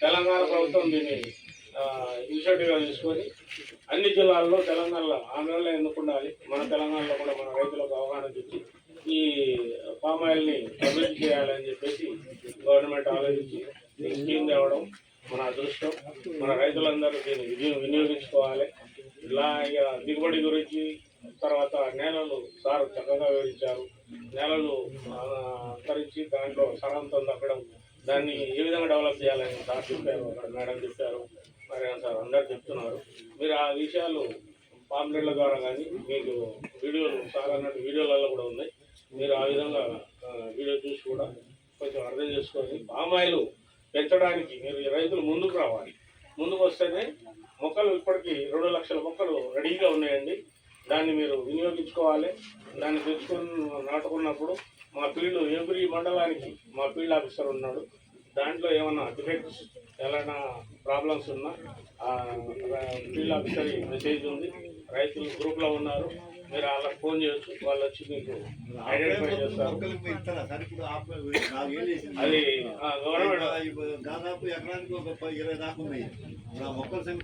తెలంగాణ ప్రభుత్వం దీన్ని ఇనిషియేటివ్గా తీసుకొని అన్ని జిల్లాల్లో తెలంగాణలో ఆంధ్రలో ఎందుకు ఉండాలి మన తెలంగాణలో కూడా మన రైతులకు అవగాహన తెచ్చి ఈ పామ్ ఆయిల్ని అభివృద్ధి చేయాలని చెప్పేసి గవర్నమెంట్ ఆలోచించి ఈ స్కీమ్ తేవడం మన అదృష్టం. మన రైతులందరూ దీన్ని వినియో- వినియోగించుకోవాలి. ఇలా ఇక దిగుబడి గురించి తర్వాత నేలలు సార్ చక్కగా వివరించారు. నేలలు తరించి అంతరించి దాంట్లో సరంతం తగ్గడం దాన్ని ఏ విధంగా డెవలప్ చేయాలని సార్ చెప్పారు అక్కడ మేడం చెప్పారు మరి సార్ అందరు చెప్తున్నారు. మీరు ఆ విషయాలు పాంప్లెట్ల ద్వారా కానీ మీకు వీడియోలు సార్ అన్నట్టు వీడియోలలో కూడా ఉన్నాయి. మీరు ఆ విధంగా వీడియో చూసి కూడా కొంచెం అర్థం చేసుకొని పామాయిలు పెంచడానికి మీరు రైతులు ముందుకు రావాలి. ముందుకు వస్తేనే మొక్కలు ఇప్పటికీ రెండు లక్షల మొక్కలు రెడీగా ఉన్నాయండి. దాన్ని మీరు వినియోగించుకోవాలి. దాన్ని తెచ్చుకుని నాటుకున్నప్పుడు మా ఫీల్డ్ ఎవ్రీ మండలానికి మా ఫీల్డ్ ఆఫీసర్ ఉన్నాడు. దాంట్లో ఏమైనా డిఫెక్ట్స్ ఏమైనా ప్రాబ్లమ్స్ ఉన్నా ఆ ఫీల్డ్ ఆఫీసర్ మెసేజ్ ఉంది. రైతులు గ్రూప్లో ఉన్నారు. మీరు అలా ఫోన్ చేయొచ్చు. వాళ్ళు వచ్చి మీకు ఐడెంటిఫై చేస్తారు. అది గవర్నమెంట్ దాదాపు ఎకరానికి ఒక పది- ఇరవై దాకా ఉన్నాయి. మొక్కల సంఖ్య